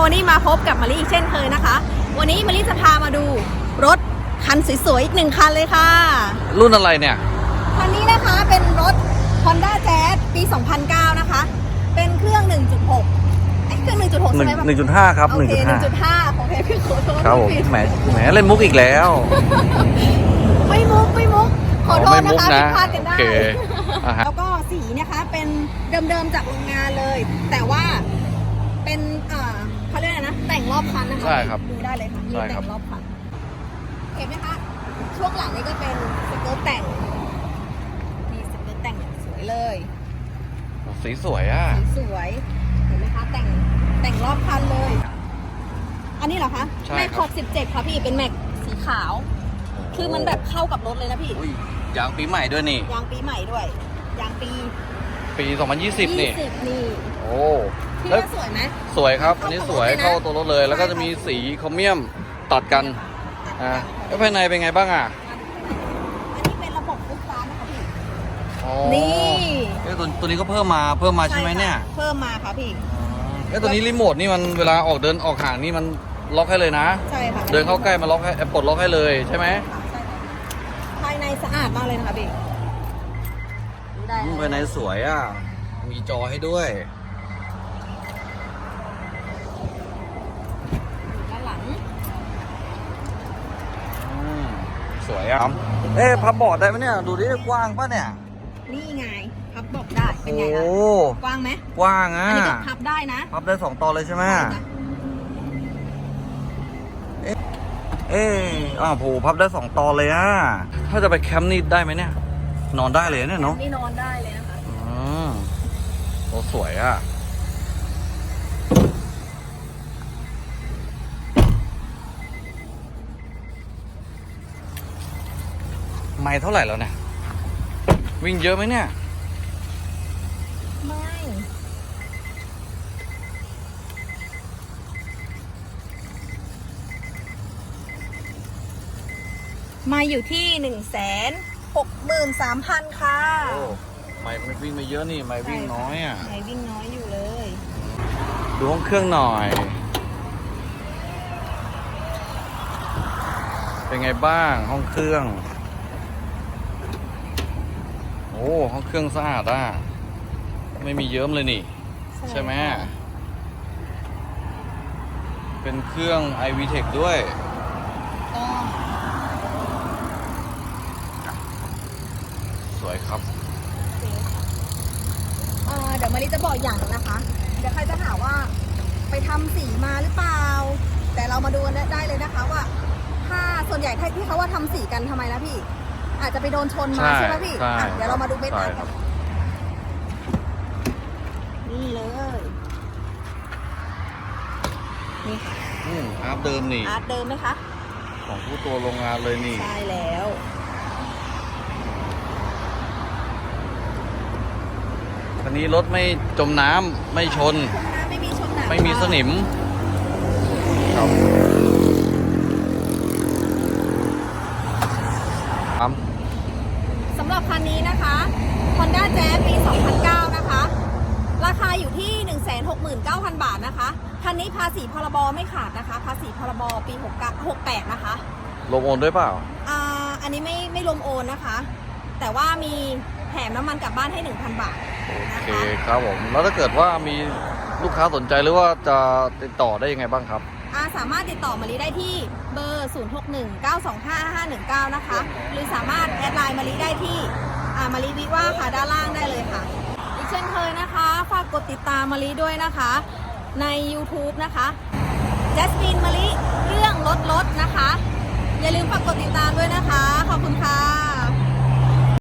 มารีอีกเช่นเคยนะคะ วันนี้มารีจะพามาดูรถคันสวยๆอีกหนึ่งคันเลยค่ะ รุ่นอะไรเนี่ย คันนี้นะคะเป็นรถ Honda Jazz ปี 2009 นะคะ เป็นเครื่อง 1.6ไอ้ยเครื่อง 1.6หใช่นึ่งไหมหนึ่งจุดห้าครับโอหนึ่งเคจุดห้า1.5ของเทพี่ขอโทษครับผมผิด แหมแหมเล่นมุกอีกแล้ว ไม่มุกไม่มุก ขอโทษไม่มุนะกคะนะผิดพลาดกันได้ โอเคอะฮะ แล้วก็สีนะคะเป็นเดิมๆจากโรงงานเลย แต่ว่าเป็นเอ่อ เขาเรียกอะไรนะ แต่งรอบคันนะคะใช่ครับดูได้เลยค่ะมีใช่คแต่รับงรอบคันเห็นไหมคะ ช่วงหลังนี้ก็เป็นสเกิร์ตแต่ง มีสเกิร์ตแต่งอย่างสวยเลย สีสวยอะสีสวยเห็นไหมคะ แต่งแต่งรอบคันเลย อันนี้เหรอคะใช่แม็กคขรัอบบ17 ค่ะพี่เป็นแม็กสีขาว คือมันแบบเข้ากับรถเลยนะพี่ อุ้ยยางปีใหม่ด้วยนี่ ยางปีใหม่ด้วย ยางปี ปี 2020 นี่ 20 นี่ โอ้ พี่แล้วว่าสวยไหม สวยครับ อันนี้สวยเข้าเข้ากับรถเลยนะตัวรถเลย แล้วก็จะมีสีโครเมียมตัดกันอ่าแล้วภายในเป็นไงบ้างอะอันนี้เป็นระบบฟุตฟ้านะคะพี่ อ๋อนี่เอ้ยตัวตัวนี้ก็เพิ่มมาเพิ่มมาใช่ไหมเนี่ยค่ะเพิ่มมาค่ะพี่ เอ้ยตัวนี้รีโมทนี่มันเวลาออกเดินออกห่างนี่มันล็อกให้เลยนะ ใช่ค่ะเดินเข้าใกล้มาล็อกให้ปลดล็อกให้เลยใช่ไหมค่ะใช่ค่ะภายในสะอาดมากเลยนะคะพี่ดูได้อืมเลภายยในสวยอะ มีจอให้ด้วย ด้านหลัง อืม สวยอะเอ๊ะพับเบอร์ดได้ไหมเนี่ย ดูดิกว้างป่ะเนี่ย นี่ไง พับบอกได้ เป็นไงโอ้คะกว้างไหมกว้างอะ อันนี้ก็พับได้นะ พับได้สองตอนเลยใช่ไหมใช่จ้ะเอ๊ะอ่าวโหพับได้สองตอนเลยอะ ถ้าจะไปแคมป์นี่ได้ไหมเนี่ย นอนได้เลยเนี่ยเนาะนี่นอนได้เลยนะคะ อืมโอ้สวยอะ ไม่เท่าไหร่แล้วเนี่ย วิ่งเยอะไหมเนี่ย ไม่ มาอยู่ที่หนึ่งแสนหกหมื่นสามพันค่ะโอ้ไม่ไม่วิ่งไม่เยอะนี่ไม่วิ่งน้อยอะ ไหนวิ่งน้อยอยู่เลย ดูห้องเครื่องหน่อย เป็นไงบ้างห้องเครื่องโอ้ห้องเครื่องสะอาดอะไม่มีเยิ้มเลยนี่ ใช่ไหมเป็นเครื่อง iVTEC ด้วยก็สวยครับเอ่อเดี๋ยวมาริจะบอกอย่างหนึ่งนะคะ เดี๋ยวใครจะถามว่าไปทำสีมาหรือเปล่า แต่เรามาดูกันได้เลยนะคะว่า ถ้าส่วนใหญ่ที่เขาว่าทำสีกันทำไมนะพี่ อาจจะไปโดนชนมาใช่ใช่ไหมพี่ใช่อะเดี๋ยวเรามาดูเม็ดใช่อาร์ตครักับนนี่เลย นี่ค่ะอืมอาร์ตเดิมนี่อาร์ตเดิมไหมคะ ของผู้ตัวโรงงานเลยนี่ ใช่แล้ว คันนี้รถไม่จมน้ำไม่ชนชนนะไม่มีชนหนักไม่มีสนิมครับครับ สำหรับคันนี้นะคะ Honda Jazz ปี 2009 นะคะ ราคาอยู่ที่ 169,000 บาทนะ คะคันนี้ภาษีพรบไม่ขาดนะคะ ภาษีพรบปี69 68นะคะ ลงโอนด้วยเปล่า อ่า อันนี้ไม่ไม่รวมโอนนะคะ แต่ว่ามีแถมน้ำมันกลับบ้านให้ 1,000 บาทโอนะเคคะครับผม แล้วถ้าเกิดว่ามีลูกค้าสนใจหรือว่าจะติดต่อได้ยังไงบ้างครับอ่าสามารถติดต่อมารีได้ที่เบอร์ 0619255519 นะคะ หรือสามารถแอดไลน์มารีได้ที่อ่ามารีวิว่าค่ะด้านล่างได้เลยค่ะอีกเช่นเคยนะคะ ฝากกดติดตามมารีด้วยนะคะ ใน YouTube นะคะแจสมินมารีเรื่องลดลดนะคะ อย่าลืมฝากกดติดตามด้วยนะคะ ขอบคุณค่ะ